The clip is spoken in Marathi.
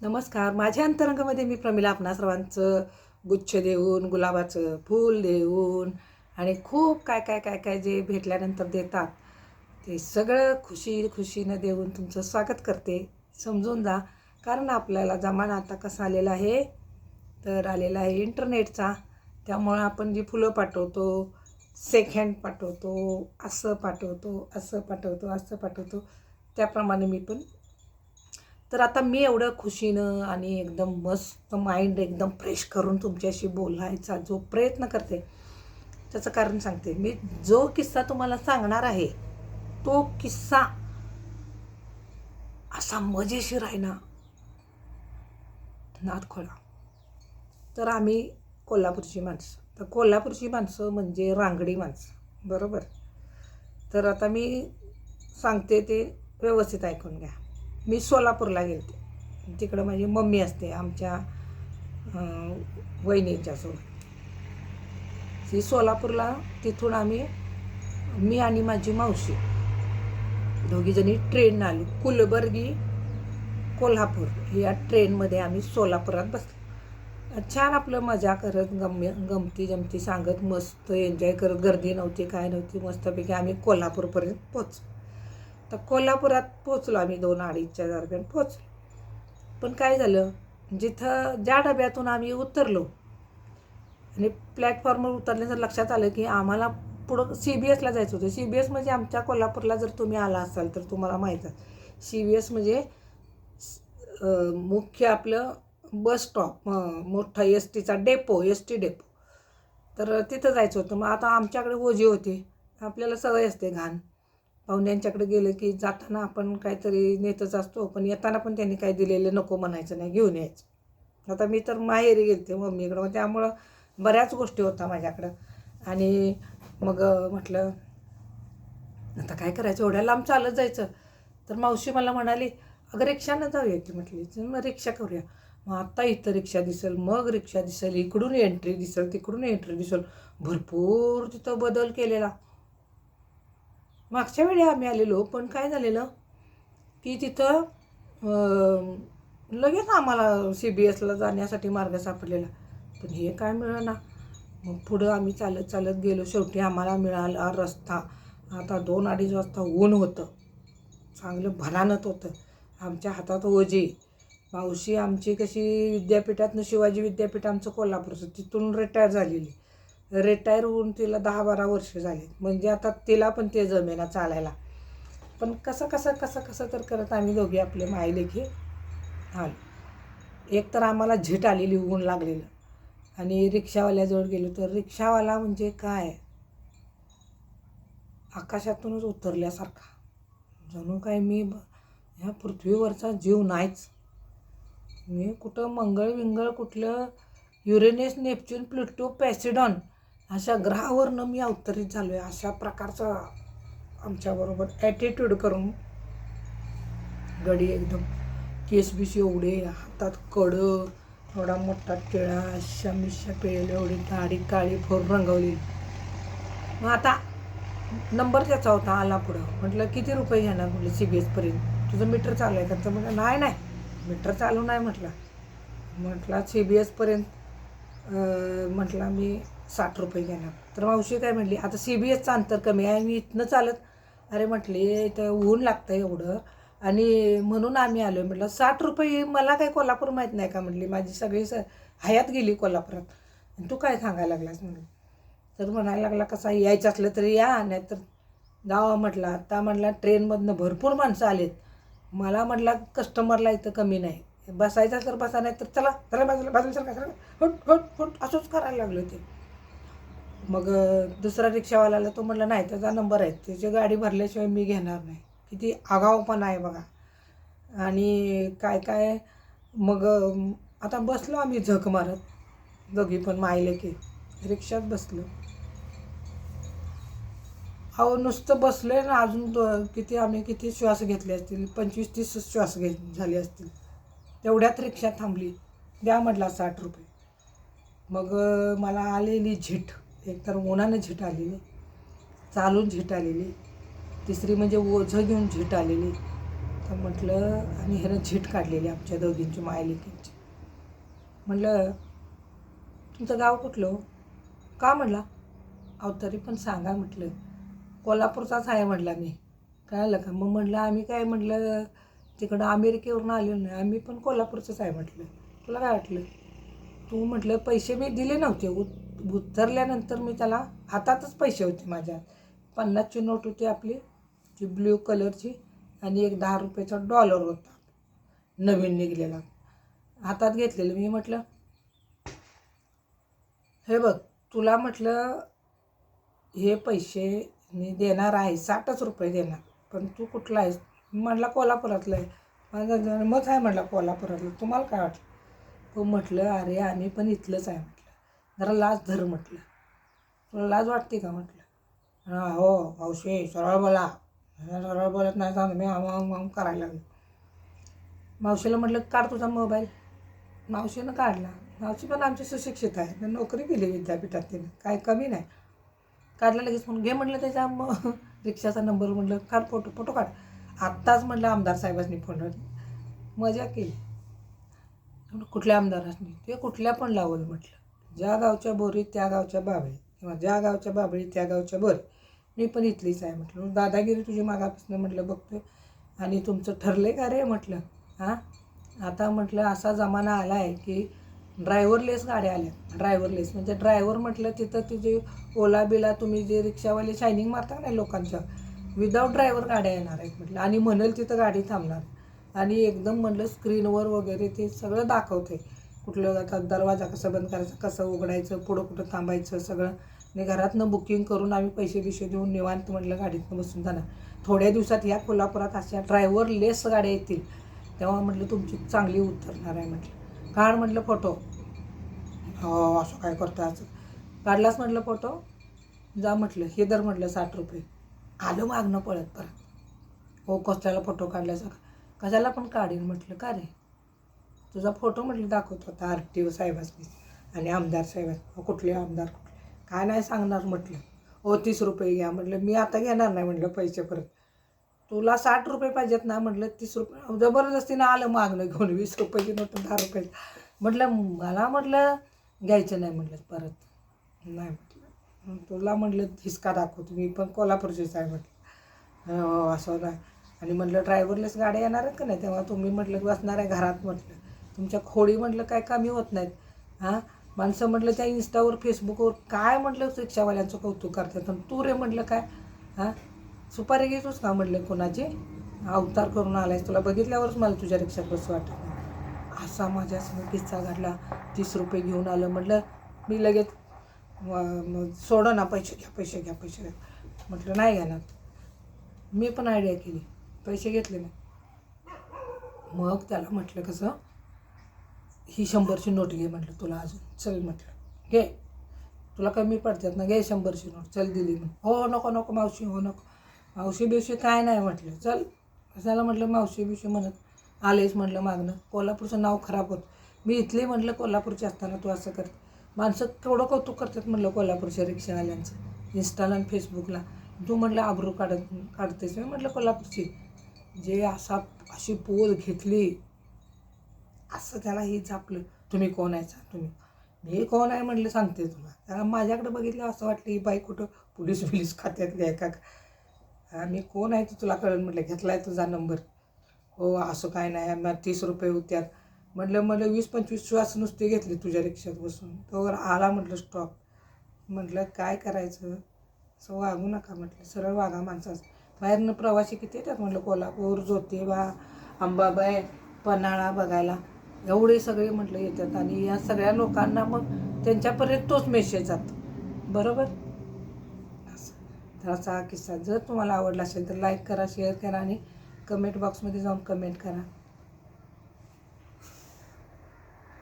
नमस्कार. माझ्या अंतरंगामध्ये मी प्रमिला आपणा सर्वांचं गुच्छ देऊन गुलाबाचं फूल देऊन आणि खूप काय काय काय काय जे भेटल्यानंतर देतात ते सगळं खुशी खुशीनं देऊन तुमचं स्वागत करते. समजून जा. कारण आपल्याला जमाना आता कसा आलेला आहे? तर आलेला आहे इंटरनेटचा. त्यामुळं आपण जी फुलं पाठवतो सेकंड पाठवतो असं पाठवतो असं पाठवतो असं पाठवतो त्याप्रमाणे मी पण तर आता मी एवढं खुशीनं आणि एकदम मस्त माइंड एकदम फ्रेश करून तुमच्याशी बोलायचा जो प्रयत्न करते त्याचं कारण सांगते. मी जो किस्सा तुम्हाला सांगणार आहे तो किस्सा असा मजेशीर आहे ना नादखोळा तर आम्ही कोल्हापूरची माणसं. तर कोल्हापूरची माणसं म्हणजे रांगडी माणसं. बरोबर? तर आता मी सांगते ते व्यवस्थित ऐकून घ्या. मी सोलापूरला गेलते. तिकडं माझी मम्मी असते आमच्या वहिनीच्यासोबत वहिनींच्यासोबत ती सोलापूरला तिथून आम्ही मी आणि माझी मावशी दोघीजणी ट्रेन आलो. कुलबर्गी कोल्हापूर या ट्रेनमध्ये आम्ही सोलापुरात बसलो. छान आपलं मजा करत गम्य गमती जमती सांगत मस्त एन्जॉय करत. गर्दी नव्हती काय नव्हती मस्तपैकी आम्ही कोल्हापूरपर्यंत पोचलो तर कोल्हापुरात पोचलो आम्ही दोन अडीचच्या दरम्यान पोचलो पण काय झालं जिथं ज्या डब्यातून आम्ही उतरलो आणि प्लॅटफॉर्मवर उतरल्यानंतर लक्षात आलं की आम्हाला पुढं सी बी एसला जायचं होतं. सी बी एस म्हणजे आमच्या कोल्हापूरला जर तुम्ही आला असाल तर तुम्हाला माहीत आहे. सी बी एस म्हणजे मुख्य आपलं बस स्टॉप मोठा एस टीचा डेपो एस टी डेपो तर तिथं जायचं होतं. मग आता आमच्याकडे ओझी होती. आपल्याला सवय असते घाण. पाहुण्यांच्याकडे गेलं की जाताना आपण काहीतरी नेतच असतो पण येताना पण त्यांनी काही दिलेलं नको म्हणायचं नाही घेऊन यायचं. आता मी तर माहेरी गेलते मम्मीकडं मग त्यामुळं बऱ्याच गोष्टी होत्या माझ्याकडं. आणि मग म्हटलं आता काय करायचं? एवढ्या लांब चालत जायचं. तर मावशी मला म्हणाली अगं रिक्षानं जाऊया की म्हटली. मग रिक्षा करूया. मग आत्ता इथं रिक्षा दिसेल मग रिक्षा दिसेल इकडून एंट्री दिसेल तिकडून एंट्री दिसेल. भरपूर तिथं बदल केलेला. मागच्या वेळी आम्ही आलेलो पण काय झालेलं की तिथं लगेच आम्हाला सी बी एसला जाण्यासाठी मार्ग सापडलेला. पण हे काय मिळाना मग पुढं आम्ही चालत चालत गेलो. शेवटी आम्हाला मिळाला रस्ता. आता दोन अडीच वाजता ऊन होतं. चांगलं भरानत होतं. आमच्या हातात ओझी. मावशी आमची कशी विद्यापीठातनं शिवाजी विद्यापीठ आमचं कोल्हापूरचं तिथून रिटायर झालेली. रिटायर होऊन तिला दहा बारा वर्ष झाली. म्हणजे आता तिला पण ते जमेना चालायला. पण कसं कसं कसं कसं तर करत आम्ही दोघे आपले मायलेखी आलो. एक तर आम्हाला झीट आलेली ऊन लागलेलं. आणि रिक्षावाल्याजवळ गेलो तर रिक्षावाला म्हणजे काय? आकाशातूनच उतरल्यासारखा. जणू काय मी ब- ह्या पृथ्वीवरचा जीव नाहीच. मी कुठं मंगळ विंगळ कुठलं युरेनेस नेपच्यून प्लुटो पॅसिडॉन अशा ग्रहावरनं मी अवतरित झालो आहे अशा प्रकारचा आमच्याबरोबर ॲटिट्यूड करून गडी एकदम. केस बिस एवढे हातात कडं थोडा मोठा टिळा अशा मिशा पिळेल एवढी दाढी काळी फोर रंगवली. मग आता नंबर त्याचा होता आला पुढं. म्हटलं किती रुपये घेणार? म्हटलं सी बी एसपर्यंत तुझं मीटर चालू आहे का? तर म्हटलं नाही नाही. मीटर चालू नाही म्हटलं. म्हटलं सी बी एसपर्यंत म्हटलं मी साठ रुपये घेणार. तर मावशी काय म्हटली आता सी बी एसचं अंतर कमी आहे मी इथनं चालत. अरे म्हटली इथं ऊन लागतं एवढं. आणि म्हणून आम्ही आलो म्हटलं साठ रुपये मला काय कोल्हापूर माहीत नाही का? म्हटली माझी सगळी स हयात गेली कोल्हापुरात. आणि तू काय सांगायला लागलास म्हणून तर म्हणायला लागला कसा यायचं असलं तरी या नाहीतर जावा म्हटलं. आता म्हटला ट्रेनमधनं भरपूर माणसं आलेत. मला म्हटला कस्टमरला इथं कमी नाही. बसायचं तर बसा नाही तर चला चला बाजूला बाजूला चला चला. हुट हुट हुट असंच करायला लागलं ते. मग दुसरा रिक्षावाल्याला तो म्हटलं नाही त्याचा नंबर आहे. त्याची गाडी भरल्याशिवाय मी घेणार नाही. किती आगावपणा आहे बघा. आणि काय काय? मग आता बसलो आम्ही झक मारत. दोघी पण मायले की रिक्षात बसलो. अहो नुसतं बसले ना अजून किती आम्ही किती श्वास घेतले असतील? पंचवीस तीस श्वास घे झाले असतील. तेवढ्यात रिक्षा थांबली. द्या म्हटला साठ रुपये. मग मला आलेली झीट. एकतर उन्हानं झीट आलेली चालून झीट आलेली तिसरी म्हणजे ओझं घेऊन झीट आलेली. तर म्हटलं आणि ह्यानं झीट काढलेली आमच्या दोघींची मायलिकींची. म्हटलं तुमचं गाव कुठलं हो? का म्हटला? अहो तरी पण सांगा म्हटलं. कोल्हापूरचाच आहे म्हटला मी. कळलं का? मग म्हटलं आम्ही काय म्हटलं तिकडं अमेरिकेवरून आलेलो नाही. आम्ही पण कोल्हापूरचंच आहे म्हटलं. तुला काय वाटलं? तू म्हटलं पैसे मी दिले नव्हते उत उतरल्यानंतर मी त्याला हातातच पैसे होते माझ्या. पन्नासची नोट होती आपली ती ब्ल्यू कलरची आणि एक दहा रुपयाचा डॉलर होता. नवीन निघलेला. हातात घेतलेलं. मी म्हटलं हे बघ तुला म्हटलं हे पैसे मी देणार आहे साठच रुपये देणार पण तू कुठला आहेस? म्हटला कोल्हापुरातलं आहे. माझा जन्मच आहे म्हटलं कोल्हापुरातलं. तुम्हाला काय वाटलं? तो म्हटलं अरे आम्ही पण इथलंच आहे. जरा लाज धर म्हटलं. तुला लाज वाटते का म्हटलं? हा हो मावशी सरळ बोला. सरळ बोलत नाही सांग मी आम आम करायला लागलो. मावशीला म्हटलं काढ तुझा मोबाईल. मावशीनं काढला. मावशी पण आमची सुशिक्षित आहे. नोकरी केली विद्यापीठात तिने काय कमी नाही. काढला लगेच म्हणून घे म्हटलं त्याच्या मग रिक्षाचा नंबर म्हटलं काढ फोटो फोटो काढ. आत्ताच म्हटलं आमदार साहेबांनी फोन मजा केली. कुठल्या आमदारांनी ते कुठल्या पण लावलं म्हटलं. ज्या गावच्या बोरी त्या गावच्या बाबळी किंवा ज्या गावच्या बाबळी त्या गावच्या बोरी. मी पण इथलीच आहे म्हटलं. दादागिरी तुझी मागापासून म्हटलं बघतोय. आणि तुमचं ठरले का रे म्हटलं? हां? आता म्हटलं असा जमाना आला आहे की ड्रायव्हरलेस गाड्या आल्या ड्रायव्हरलेस म्हणजे ड्रायव्हर म्हटलं तिथं तुझे ओला बिला तुम्ही जे रिक्षावाले शायनिंग मारता नाही लोकांच्या विदाऊट ड्रायव्हर गाड्या येणार आहेत म्हटलं. आणि म्हणेल तिथं गाडी थांबणार. आणि एकदम म्हटलं स्क्रीनवर वगैरे ते सगळं दाखवते कुठलं आता दरवाजा कसा बंद करायचा कसं उघडायचं पुढं कुठं थांबायचं सगळं. आणि घरातनं बुकिंग करून आम्ही पैसे बिशे देऊन निवांत म्हटलं गाडीतनं बसून जाणार. थोड्या दिवसात या कोल्हापुरात अशा ड्रायव्हर लेस गाड्या येतील. तेव्हा म्हटलं तुमची चांगली उतरणार आहे म्हटलं. काढ म्हटलं फोटो हो असं काय करतो असं. काढलाच म्हटलं फोटो जा म्हटलं हे दर म्हटलं साठ रुपये. आलं मागणं पळत परत. हो कसल्याला फोटो काढल्याचा? कशाला पण काढीन म्हटलं. का रे? तुझा फोटो म्हटलं दाखवत होता आर टी ओ साहेबांनी आणि आमदार साहेबांनी कुठले आमदार कुठले? काय नाही सांगणार म्हटलं. हो तीस रुपये घ्या म्हटलं. मी आता घेणार नाही म्हटलं पैसे परत. तुला साठ रुपये पाहिजेत ना म्हटलं तीस रुपये. जबरदस्तीनं आलं मागणं घेऊन वीस रुपयाची नोट दहा रुपये म्हटलं मला म्हटलं घ्यायचं नाही म्हटलं परत. नाही म्हटलं. तुला म्हटलं हिसका दाखवतो. मी पण कोल्हापूरचीच आहे म्हटलं. हो असं नाही. आणि म्हटलं ड्रायव्हरलेस गाड्या येणार आहेत का नाही? तेव्हा तुम्ही म्हटलं बसणार आहे घरात म्हटलं. तुमच्या खोडी म्हटलं काय कमी होत नाहीत. हां? माणसं म्हटलं त्या इन्स्टावर फेसबुकवर काय म्हटलं रिक्षावाल्यांचं कौतुक करतात आणि तू रे म्हटलं काय? हां? सुपारी घेतोस का म्हटलं कोणाची? अवतार करून आलायस तुला बघितल्यावरच मला तुझ्या रिक्षात कसं वाटत असा माझ्या किस्सा घडला. तीस रुपये घेऊन आलं म्हटलं मी लगेच सोड ना पैसे घ्या पैसे घ्या पैसे घ्या. म्हटलं नाही घेणार. मी पण आयडिया केली. पैसे घेतले नाही. मग त्याला म्हटलं कसं ही शंभरची नोट घे म्हटलं तुला अजून. चल म्हटलं. घे. तुला कमी पडतात ना घे शंभरची नोट. चल दिली हो नको नको मावशी हो नको. मावशी बिवशी काय नाही म्हटलं. चल. कशाला म्हटलं मावशी बिवशी म्हणत आलेच म्हटलं मागणं. कोल्हापूरचं नाव खराब होतं. मी इथले म्हटलं कोल्हापूरचे असताना तू असं करते. माणसं केवढं कौतुक करतात म्हटलं कोल्हापूरच्या रिक्षावाल्यांचं. इंस्टाला आणि फेसबुकला तू म्हटलं आबरू काढत काढतेस. मी म्हटलं कोल्हापूरची. जे असा अशी पोल घेतली. असं त्याला हे झापलं. तुम्ही कोण आहे? सांग तुम्ही. मी कोण आहे म्हटलं सांगते तुला त्याला माझ्याकडे बघितलं असं वाटलं ही बाई कुठं पोलीस बिलीस खात्यात आहे का मी कोण आहे ते तुला कळलं? म्हटलं घेतला आहे तुझा नंबर. हो असं काय नाही मग तीस रुपये होत्यात. म्हटलं मला वीस पंचवीस श्वास नुसते घेतले तुझ्या रिक्षात बसून. तोवर आला म्हटलं स्टॉप. म्हटलं काय करायचं? असं वागू नका म्हटलं सरळ वागा माणसाचं. बाहेरनं प्रवासी किती येतात? म्हटलं कोल्हापूर ज्योतिबा अंबाबाई पन्हाळा बघायला. एवढे सगळे म्हटलं येतात आणि या सगळ्या लोकांना मग त्यांच्यापर्यंत तोच मेसेज जातो. बरोबर? असं. तर असा हा किस्सा जर तुम्हाला आवडला असेल तर लाईक करा शेअर करा आणि कमेंट बॉक्समध्ये जाऊन कमेंट करा.